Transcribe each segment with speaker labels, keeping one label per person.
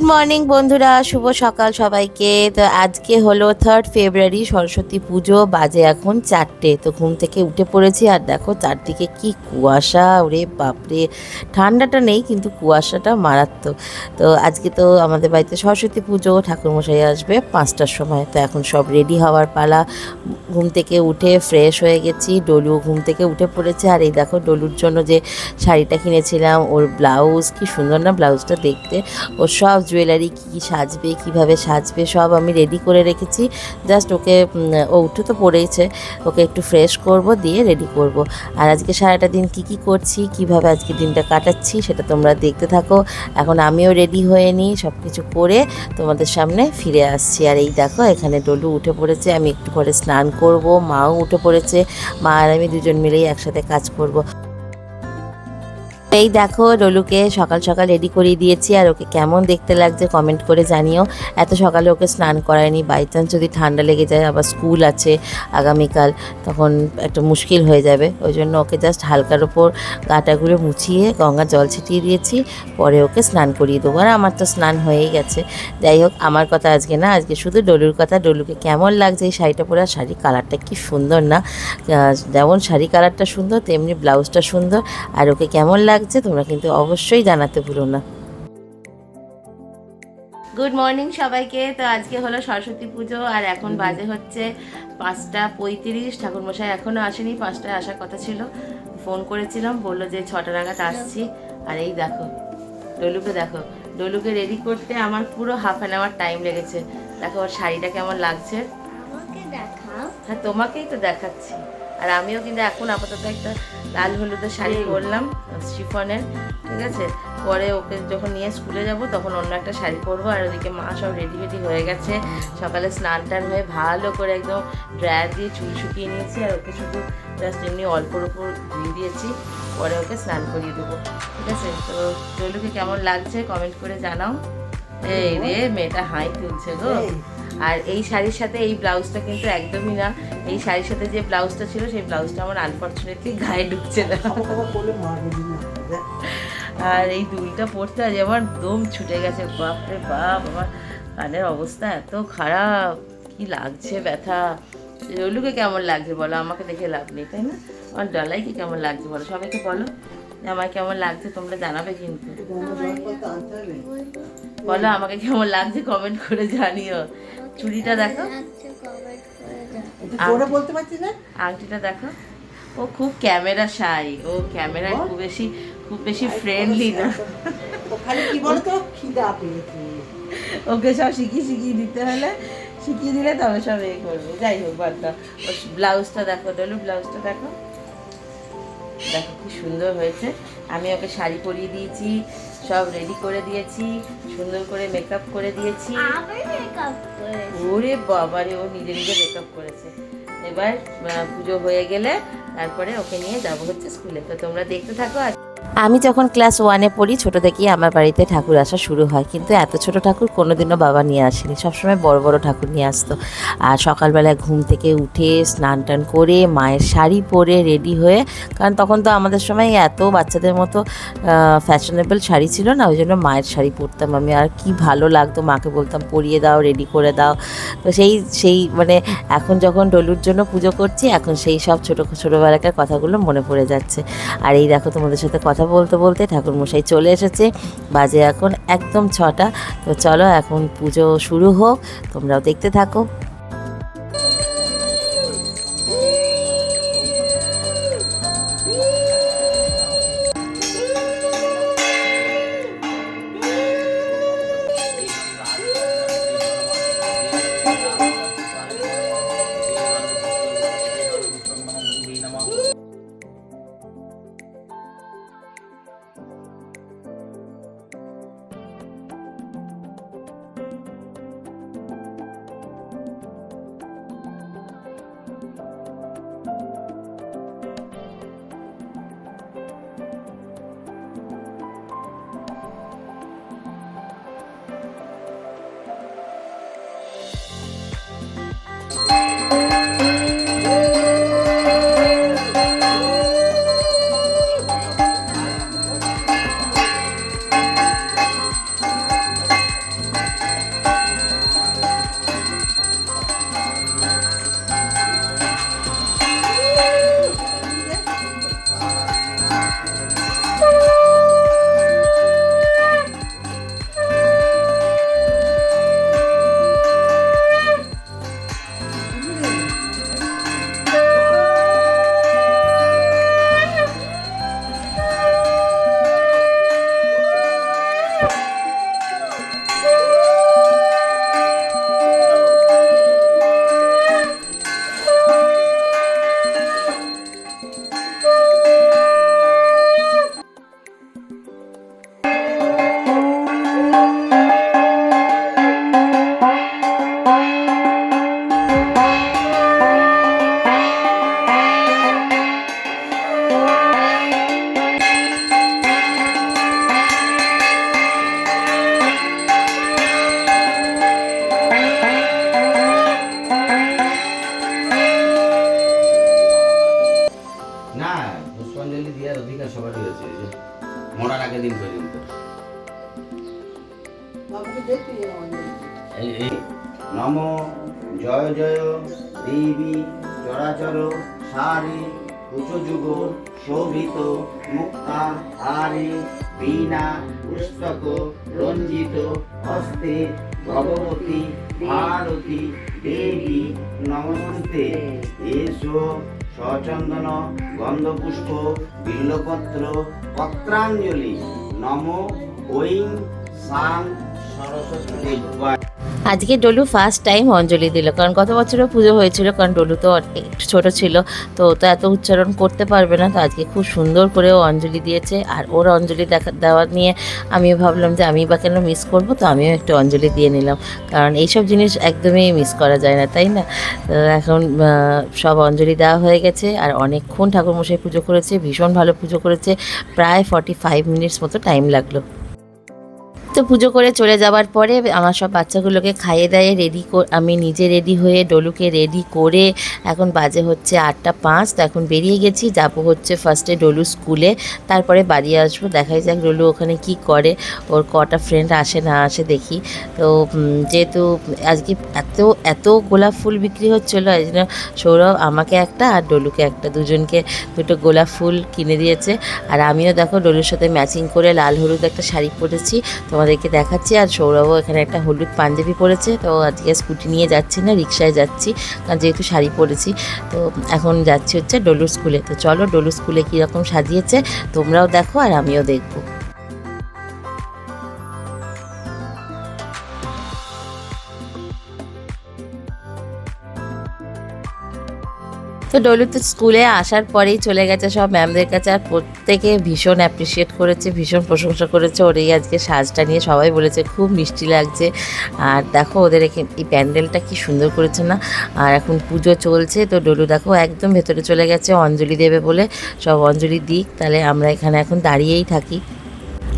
Speaker 1: Good morning বন্ধুরা। শুভ সকাল সবাইকে। তো আজকে হলো থার্ড ফেব্রুয়ারি সরস্বতী পুজো। বাজে এখন চারটে। তো ঘুম থেকে উঠে পড়েছি আর দেখো চারদিকে কি কুয়াশা। ওরে বাপরে। ঠান্ডাটা নেই, কিন্তু কুয়াশাটা মারাত্মক। তো আজকে তো আমাদের বাড়িতে সরস্বতী পুজো। ঠাকুরমশাই আসবে পাঁচটার সময়। তো এখন সব রেডি হওয়ার পালা। ঘুম থেকে উঠে ফ্রেশ হয়ে গেছি। ডলু ঘুম থেকে উঠে পড়েছে। আর এই দেখো ডলুর জন্য যে শাড়িটা কিনেছিলাম, ওর ব্লাউজ কি সুন্দর না ব্লাউজটা দেখতে। ও সব জুয়েলারি কী সাজবে, কীভাবে সাজবে, সব আমি রেডি করে রেখেছি। জাস্ট ওকে ও উঠে তো পড়েছে ওকে একটু ফ্রেশ করব, দিয়ে রেডি করব। আর আজকে সারাটা দিন কি কি করছি, কীভাবে আজকে দিনটা কাটাচ্ছি, সেটা তোমরা দেখতে থাকো। এখন আমিও রেডি হয়ে নিই সব কিছু করে তোমাদের সামনে ফিরে আসছি। আর এই দেখো, এখানে ডলু উঠে পড়েছে, আমি একটু পরে স্নান করব, মাও উঠে পড়েছে। মা আর আমি দুজন মিলেই একসাথে কাজ করব। এই দেখো ডলুকে সকাল সকাল রেডি করিয়ে দিয়েছি, আর ওকে কেমন দেখতে লাগছে কমেন্ট করে জানিও। এত সকালে ওকে স্নান করায়নি বাই চান্স যদি ঠান্ডা লেগে যায়, আবার স্কুল আছে আগামীকাল, তখন একটা মুশকিল হয়ে যাবে। ওই জন্য ওকে জাস্ট হালকার ওপর গাটাগুলো মুছিয়ে গঙ্গার জল ছিটিয়ে দিয়েছি, পরে ওকে স্নান করিয়ে দেবো। আর আমার তো স্নান হয়েই গেছে। যাই হোক, আমার কথা আজকে না, আজকে শুধু ডলুর কথা। ডলুকে কেমন লাগছে এই শাড়িটা পরে? আর শাড়ির কালারটা কি সুন্দর না? যেমন শাড়ি কালারটা সুন্দর, তেমনি ব্লাউজটা সুন্দর। আর ওকে কেমন লাগছে তোমরা কিন্তু অবশ্যই জানাতে ভুলো না। গুড মর্নিং সবাইকে। তো আজকে হলো সরস্বতী পুজো আর এখন বাজে হচ্ছে পাঁচটা পঁয়ত্রিশ। ঠাকুরমশাই এখনও আসেনি পাঁচটায় আসার কথা ছিল। ফোন করেছিলাম বলল যে ছটা নাগাদ আসছি। আর এই দেখো ডলুকে দেখো ডলুকে রেডি করতে আমার পুরো হাফ অ্যান আওয়ার টাইম লেগেছে। দেখো ওর শাড়িটা কেমন লাগছে। হ্যাঁ তোমাকেই তো দেখাচ্ছি। আর আমিও কিন্তু এখন আপাতত একটা লাল হলুদের শাড়ি পরলাম শিফনের ঠিক আছে? পরে ওকে যখন নিয়ে স্কুলে যাব তখন অন্য একটা শাড়ি পরবো। আর ওদিকে মা সব রেডি রেডি হয়ে গেছে। সকালে স্নান টান হয়ে ভালো করে একদম ড্রায়ার দিয়ে চুল শুকিয়ে নিয়েছি। আর ওকে শুধু জাস্ট এমনি অল্পর উপর ধুয়ে দিয়েছি। পরে ওকে স্নান করিয়ে দেবো ঠিক আছে? তো চলুকে কেমন লাগছে? কমেন্ট করে জানাও। এই রে মেয়েটা হাই তুলছে গো। আর এই শাড়ির সাথে এই ব্লাউজটা কিন্তু একদমই না। এই শাড়ির সাথে যে ব্লাউজটা ছিল সেই ব্লাউজটা আমার আনফর্চুনেটলি গায়ে ঢুকছে না। আর এই দুলটা পরতে আজ আমার দম ছুটে গেছে। বাপরে বাপ আমার কানের অবস্থা এত খারাপ। কি লাগছে ব্যথা। রলুকে কেমন লাগছে বলো? আমাকে দেখে লাভ নেই তাই না? আমার ডলাইকে কেমন লাগছে বলো? সবাইকে বলো আমার কেমন লাগছে তোমরা জানাবে কিন্তু। বলো আমাকে কেমন লাগছে? কমেন্ট করে জানিও। চুড়িটা দেখো।
Speaker 2: জোরে বলতে পারছি না?
Speaker 1: আংটিটা দেখো। ও খুব ক্যামেরা শাই ও ক্যামেরায় খুব বেশি খুব বেশি ফ্রেন্ডলি না।
Speaker 2: ওখানে কি বলতো? খিদা পেয়েছে।
Speaker 1: ওকে সব শিখিয়ে শিখিয়ে দিতে হলে শিখিয়ে দিলে তবে সব এ করবে। যাই হোক বাদটা ও ব্লাউজটা দেখো ডলু ব্লাউজটা দেখো। দেখো কি সুন্দর হয়েছে। আমি ওকে শাড়ি পরিয়ে দিয়েছি সব রেডি করে দিয়েছি সুন্দর করে মেকআপ করে দিয়েছি।
Speaker 3: আমি মেকআপ করেছি
Speaker 1: ওরে বাবারে ও নিজে নিজে মেকআপ করেছে। এবার পুজো হয়ে গেলে তারপরে ওকে নিয়ে যাব হচ্ছে স্কুলে তো তোমরা দেখতে থাকো আমি যখন ক্লাস ওয়ানে পড়ি, ছোট থেকেই আমার বাড়িতে ঠাকুর আসা শুরু হয়। কিন্তু এত ছোট ঠাকুর কোনোদিনও বাবা নিয়ে আসেনি। সবসময় বড় বড় ঠাকুর নিয়ে আসতো। আর সকালবেলায় ঘুম থেকে উঠে স্নান টান করে মায়ের শাড়ি পরে রেডি হয়ে, কারণ তখন তো আমাদের সময় এত বাচ্চাদের মতো ফ্যাশনেবল শাড়ি ছিল না, ওই জন্য মায়ের শাড়ি পরতাম আমি। আর কি ভালো লাগতো, মাকে বলতাম, পরিয়ে দাও রেডি করে দাও। তো সেই সেই মানে এখন যখন ডলুর জন্য পুজো করছি, এখন সেই সব ছোটো, ছোটোবেলাকার কথাগুলো মনে পড়ে যাচ্ছে। আর এই দেখো তোমাদের সাথে কথা বলতে বলতে ঠাকুরমশাই চলে এসেছে। বাজে এখন একদম ছটা। তো চলো এখন পুজো শুরু হোক। তোমরাও দেখতে থাকো।
Speaker 2: সবারই
Speaker 4: মরার দিন পর্যন্ত। জয় জয় দেবী চরাচর সারি শোভিত মুক্তা হারি বীণা পুস্তক রঞ্জিত হস্তে ভগবতী ভারতী দেবী নমস্তে। এসো সচন্দন গন্ধপুষ্প বিল্লপত্র পত্রাঞ্জলি নম ঐং সাং সরস্বতী
Speaker 1: আজকে ডলু ফার্স্ট টাইম অঞ্জলি দিল, কারণ গত বছরও পুজো হয়েছিল, কারণ ডলু তো একটু ছোট ছিল, তো তো এত উচ্চারণ করতে পারবে না, তো আজকে খুব সুন্দর করে ও অঞ্জলি দিয়েছে, আর ওর অঞ্জলি দেখা দেওয়া নিয়ে আমিও ভাবলাম যে আমি বা কেন মিস করব, তো আমিও একটু অঞ্জলি দিয়ে নিলাম, কারণ এইসব জিনিস একদমই মিস করা যায় না, তাই না? এখন সব অঞ্জলি দেওয়া হয়ে গেছে, আর অনেকক্ষণ ঠাকুরমশাই পুজো করেছে, ভীষণ ভালো পুজো করেছে, প্রায় ফর্টি ফাইভ মিনিটস মতো টাইম লাগল। তো পুজো করে চলে যাওয়ার পরে আমার সব বাচ্চাগুলোকে খাইয়ে দাইয়ে রেডি আমি নিজে রেডি হয়ে ডলুকে রেডি করে এখন বাজে হচ্ছে আটটা পাঁচ, তো এখন বেরিয়ে গেছি, যাব হচ্ছে ফার্স্টে ডলু স্কুলে তারপরে বাড়ি আসব, দেখাই যাক ডলু ওখানে কি করে, ওর কটা ফ্রেন্ড আসে না আসে দেখি, তো যেহেতু আজকে এত এত গোলাপ ফুল বিক্রি হচ্ছিল, এই জন্য সৌরভ আমাকে একটা আর ডলুকে একটা, দুজনকে দুটো গোলাপ ফুল কিনে দিয়েছে, আর আমিও দেখো ডলুর সাথে ম্যাচিং করে লাল হলুদ একটা শাড়ি পরেছি তোমাদেরকে দেখাচ্ছি। আর সৌরভও এখানে একটা হলুদ পাঞ্জাবি পরেছে। তো আজকে স্কুটি নিয়ে যাচ্ছি না রিক্সায় যাচ্ছি। কারণ যেহেতু শাড়ি পরেছি, তো এখন যাচ্ছি হচ্ছে ডলুর স্কুলে। তো চলো ডলুর স্কুলে কীরকম সাজিয়েছে, তোমরাও দেখো আর আমিও দেখব। তো ডলু তো স্কুলে আসার পরেই চলে গেছে সব ম্যামদের কাছে আর প্রত্যেকে ভীষণ অ্যাপ্রিসিয়েট করেছে, ভীষণ প্রশংসা করেছে। ওর এই আজকে সাজটা নিয়ে সবাই বলেছে, খুব মিষ্টি লাগছে। আর দেখো ওদের এখানে, এই প্যান্ডেলটা কি সুন্দর করেছে না? আর এখন পুজো চলছে, তো ডলু দেখো একদম ভেতরে চলে গেছে অঞ্জলি দেবে বলে। সব অঞ্জলি দিক, তাহলে আমরা এখানে এখন দাঁড়িয়েই থাকি।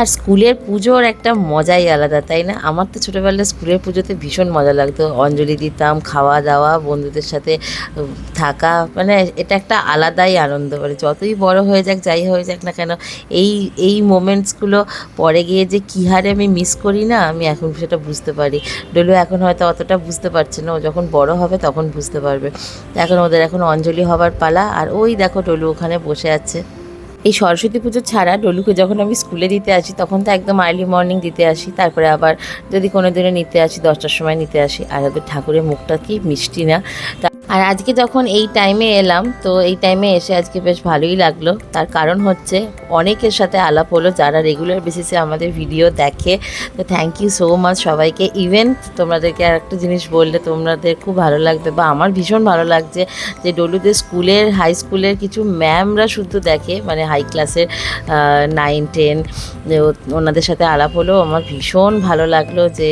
Speaker 1: আর স্কুলের পুজোর একটা মজাই আলাদা, তাই না? আমার তো ছোটোবেলায় স্কুলের পুজোতে ভীষণ মজা লাগতো। অঞ্জলি দিতাম, খাওয়া দাওয়া, বন্ধুদের সাথে থাকা মানে এটা একটা আলাদাই আনন্দ। মানে যতই বড় হয়ে যাক, যাই হয়ে যাক না কেন, এই এই মোমেন্টসগুলো পরে গিয়ে যে কী হারে আমি মিস করি না, আমি এখন সেটা বুঝতে পারি। ডলু এখন হয়তো অতটা বুঝতে পারছে না। ও যখন বড় হবে তখন বুঝতে পারবে। এখন ওদের এখন অঞ্জলি হবার পালা। আর ওই দেখো ডলু ওখানে বসে আছে। এই সরস্বতী পুজো ছাড়া ডলুকে যখন আমি স্কুলে দিতে আসি, তখন তো একদম আর্লি মর্নিং দিতে আসি, তারপরে আবার যদি কোনো দিনে নিতে আসি, দশটার সময় নিতে আসি। আর ঠাকুরের মুখটা কি মিষ্টি না। আর আজকে যখন এই টাইমে এলাম, তো এই টাইমে এসে আজকে বেশ ভালোই লাগল। তার কারণ হচ্ছে অনেকের সাথে আলাপ হলো যারা রেগুলার বেসিসে আমাদের ভিডিও দেখে। তো থ্যাংক ইউ সো মাচ সবাইকে। ইভেন তোমাদেরকে আর একটা জিনিস বললে, তোমাদের খুব ভালো লাগবে বা আমার ভীষণ ভালো লাগছে যে ডলুদের স্কুলের হাই স্কুলের কিছু ম্যামরা শুধু দেখে মানে হাই ক্লাসের নাইন টেন ওনাদের সাথে আলাপ হলো। আমার ভীষণ ভালো লাগল যে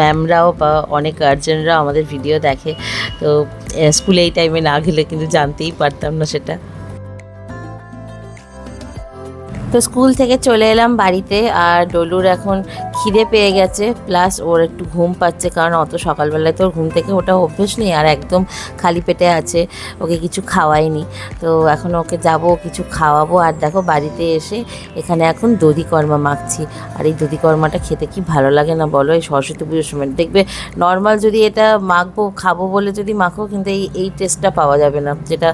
Speaker 1: ম্যামরাও বা অনেক গার্জেনরাও আমাদের ভিডিও দেখে। তো স্কুলে এই টাইমে না গেলে কিন্তু জানতেই পারতাম না সেটা। তো স্কুল থেকে চলে এলাম বাড়িতে আর ডলুর এখন খিদে পেয়ে গেছে। প্লাস ওর একটু ঘুম পাচ্ছে কারণ অত সকালবেলায় তো ওর ঘুম থেকে ওটা অভ্যেস নেই আর একদম খালি পেটে আছে, ওকে কিছু খাওয়াইনি তো এখন ওকে যাব কিছু খাওয়াবো আর দেখো বাড়িতে এসে এখানে এখন দধি কর্মা মাখছি। আর এই দধি কর্মাটা খেতে কি ভালো লাগে না বলো? এই সরস্বতী পুজোর সময় দেখবে নর্মাল যদি এটা মাখবো, খাব বলে যদি মাখো কিন্তু এই এই টেস্টটা পাওয়া যাবে না। যেটা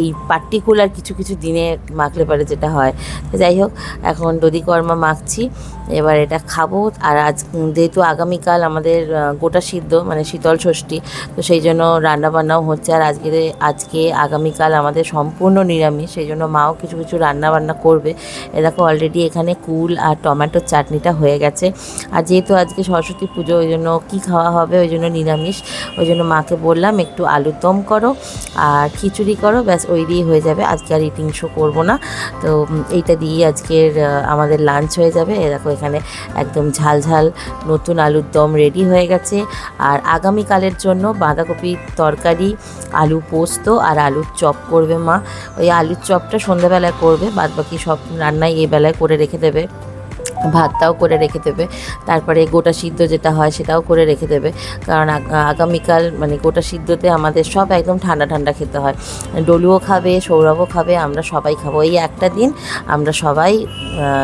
Speaker 1: এই পার্টিকুলার কিছু কিছু দিনে মাখলে পারে। যেটা হয়। যাই হোক এখন দধি কর্মা মাখছি। এবার এটা খাব। আর আজ যেহেতু আগামীকাল আমাদের গোটা সিদ্ধ মানে শীতল ষষ্ঠী, তো সেই জন্য রান্নাবান্নাও হচ্ছে। আর আজকে আজকে আগামীকাল আমাদের সম্পূর্ণ নিরামিষ, সেই জন্য মাও কিছু কিছু রান্নাবান্না করবে। এ দেখো অলরেডি এখানে কুল আর টমেটোর চাটনিটা হয়ে গেছে। আর যেহেতু আজকে সরস্বতী পুজো, ওই জন্য কী খাওয়া হবে? ওই জন্য নিরামিষ। ওই জন্য মাকে বললাম, একটু আলুর দম করো, আর খিচুড়ি করো, ব্যাস ওই দিয়ে হয়ে যাবে। আজকে আর ইটিং শো করব না। তো এইটা দিয়ে আজকের আমাদের লাঞ্চ হয়ে যাবে। এ দেখো এখানে একদম ঝালঝাল ঝাল নতুন আলুর দম রেডি হয়ে গেছে। আর আগামীকালের জন্য বাঁধাকপির তরকারি, আলু পোস্ত আর আলুর চপ করবে মা। ওই আলুর চপটা সন্ধ্যাবেলায় করবে বাদ বাকি সব রান্নাই এই বেলায় করে রেখে দেবে। ভাতটাও করে রেখে দেবে। তারপরে গোটা সিদ্ধ যেটা হয় সেটাও করে রেখে দেবে। কারণ আগ- আগামীকাল মানে গোটা সিদ্ধতে আমাদের সব একদম ঠান্ডা ঠান্ডা খেতে হয়। ডলুও খাবে, সৌরভও খাবে, আমরা সবাই খাব। এই একটা দিন আমরা সবাই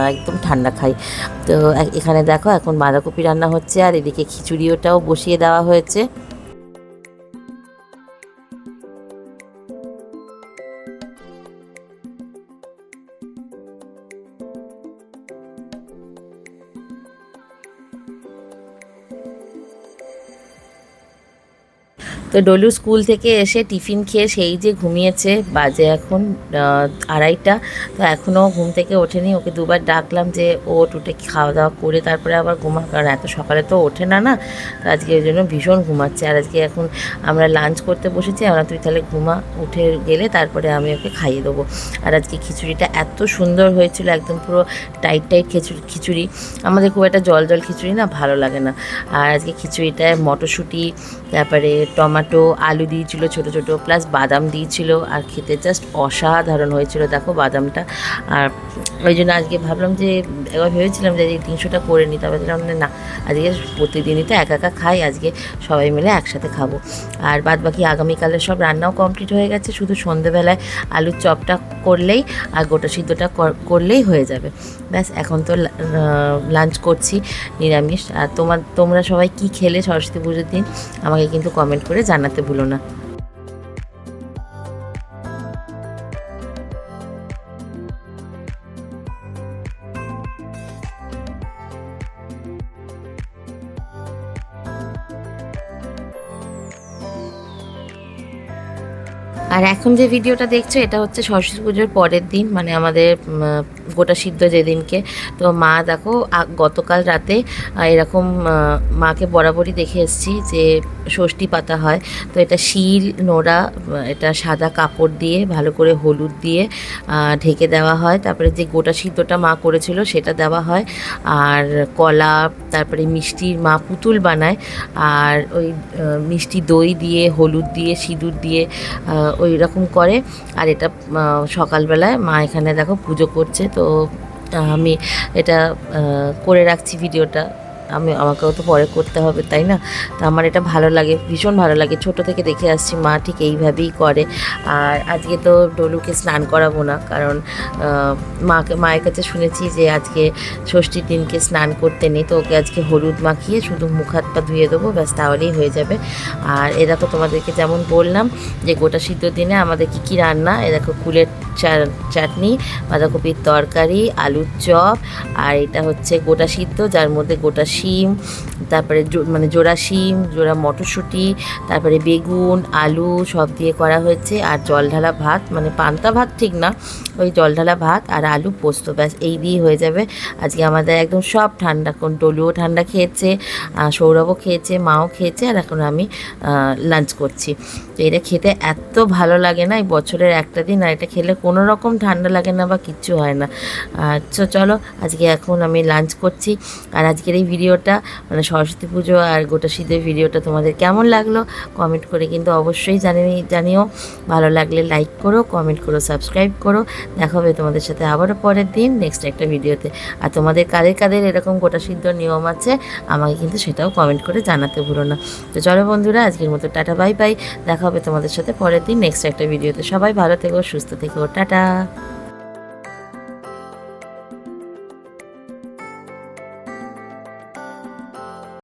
Speaker 1: একদম ঠান্ডা খাই। তো এখানে দেখো এখন বাঁধাকপি রান্না হচ্ছে আর এদিকে খিচুড়িওটাও বসিয়ে দেওয়া হয়েছে। তো ডলু স্কুল থেকে এসে টিফিন খেয়ে সেই যে ঘুমিয়েছে, বাজে এখন আড়াইটা। তো এখনও ঘুম থেকে ওঠেনি, ওকে দুবার ডাকলাম যে, ও উঠে খাওয়া দাওয়া করে তারপরে আবার ঘুমা কারণ এত সকালে তো ওঠে না না? তো আজকে ওই জন্য ভীষণ ঘুমাচ্ছে। আর আজকে এখন আমরা লাঞ্চ করতে বসেছি, আমরা তুই তাহলে ঘুমা, উঠে গেলে তারপরে আমি ওকে খাইয়ে দেবো। আর আজকে খিচুড়িটা এত সুন্দর হয়েছিল, একদম পুরো টাইট টাইট খিচুড়ি খিচুড়ি। আমাদের খুব একটা জল জল খিচুড়ি না, ভালো লাগে না। আর আজকে খিচুড়িটায় মটরশুঁটি, তারপরে টমেটো আলু দিয়েছিল ছোট ছোট প্লাস বাদাম দিয়েছিল আর খেতে জাস্ট অসাধারণ হয়েছিল। দেখো বাদামটা। আর ওই জন্য আজকে ভাবলাম যে, একবার ভেবেছিলাম যে তিনশোটা করে নিই, তবে দিলাম না, আজকে প্রতিদিনই তো একা একা খাই, আজকে সবাই মিলে একসাথে খাব। আর বাদ বাকি আগামীকালের সব রান্নাও কমপ্লিট হয়ে গেছে, শুধু সন্ধেবেলায় আলুর চপটা করলেই আর গোটা সিদ্ধটা কর- করলেই হয়ে যাবে। ব্যাস, এখন তো লাঞ্চ করছি নিরামিষ। আর তোমার, তোমরা সবাই কি খেলে সরস্বতী পুজোর দিন? আমাকে কিন্তু কমেন্ট করে জানাতে ভুলো না। আর এখন যে ভিডিওটা দেখছ এটা হচ্ছে সরস্বতী পুজোর পরের দিন মানে আমাদের গোটা সিদ্ধ যেদিনকে। তো মা দেখো গতকাল রাতে এরকম মাকে বরাবরই দেখে এসেছি যে ষষ্ঠী পাতা হয়। তো এটা শিল, নোড়া এটা সাদা কাপড় দিয়ে, ভালো করে হলুদ দিয়ে ঢেকে দেওয়া হয়। তারপরে যে গোটা সিদ্ধটা মা করেছিল, সেটা দেওয়া হয়। আর কলা, তারপরে মিষ্টির, মা পুতুল বানায়। আর ওই মিষ্টি দই দিয়ে, হলুদ দিয়ে, সিঁদুর দিয়ে ওই রকম করে। আর এটা সকালবেলায় মা এখানে দেখো পুজো করছে। তো আমি এটা করে রাখছি ভিডিওটা। আমি, আমাকেও তো পরে করতে হবে, তাই না? তো আমার এটা ভালো লাগে, ভীষণ ভালো লাগে। ছোট থেকে দেখে আসছি, মা ঠিক এইভাবেই করে। আর আজকে তো ডলুকে স্নান করাবো না, কারণ মাকে, মায়ের কাছে শুনেছি যে আজকে ষষ্ঠীর দিনকে স্নান করতে নেই, তো ওকে আজকে হলুদ মাখিয়ে শুধু মুখ, হাত, পা ধুয়ে দেবো, ব্যাস তাহলেই হয়ে যাবে। আর এ দেখো তোমাদেরকে যেমন বললাম যে গোটা সিদ্ধ দিনে আমাদের কী কী রান্না? এ দেখো কুলের চাটনি, বাঁধাকপির তরকারি, আলুর চপ, আর এটা হচ্ছে গোটা সিদ্ধ, যার মধ্যে গোটা শিম, তারপরে মানে জোড়া শিম, জোড়া মটরশুঁটি, তারপরে বেগুন, আলু সব দিয়ে করা হয়েছে। আর জল ঢালা ভাত মানে পান্তা ভাত ঠিক না, ওই জল ঢালা ভাত আর আলু পোস্ত, ব্যাস এই দিয়ে হয়ে যাবে। আজকে আমাদের একদম সব ঠান্ডা, কোন টলুও ঠান্ডা খেয়েছে সৌরভও খেয়েছে, মাও খেয়েছে, আর এখন আমি লাঞ্চ করছি। তো এটা খেতে এত ভালো লাগে না, এই বছরের একটা দিন, আর এটা খেলে কোনো রকম ঠান্ডা লাগে না বা কিচ্ছু হয় না। আচ্ছা চলো, আজকে এখন আমি লাঞ্চ করছি। আর আজকের এই ভিডিওটা মানে সরস্বতী পুজো আর গোটা শীতের ভিডিওটা তোমাদের কেমন লাগল কমেন্ট করে কিন্তু অবশ্যই জানিয়ে, জানিও। ভালো লাগলে লাইক করো কমেন্ট করো সাবস্ক্রাইব করো। দেখা হবে তোমাদের সাথে আবারও পরের দিন নেক্সট একটা ভিডিওতে। আর তোমাদের কাদের কাদের এরকম গোটা সিদ্ধ নিয়ম আছে, আমাকে কিন্তু সেটাও কমেন্ট করে জানাতে ভুলো না। তো চলো বন্ধুরা, আজকের মতো টাটা বাই বাই দেখা হবে তোমাদের সাথে পরের দিন নেক্সট একটা ভিডিওতে সবাই ভালো থেকো, সুস্থ থেকো। টাটা।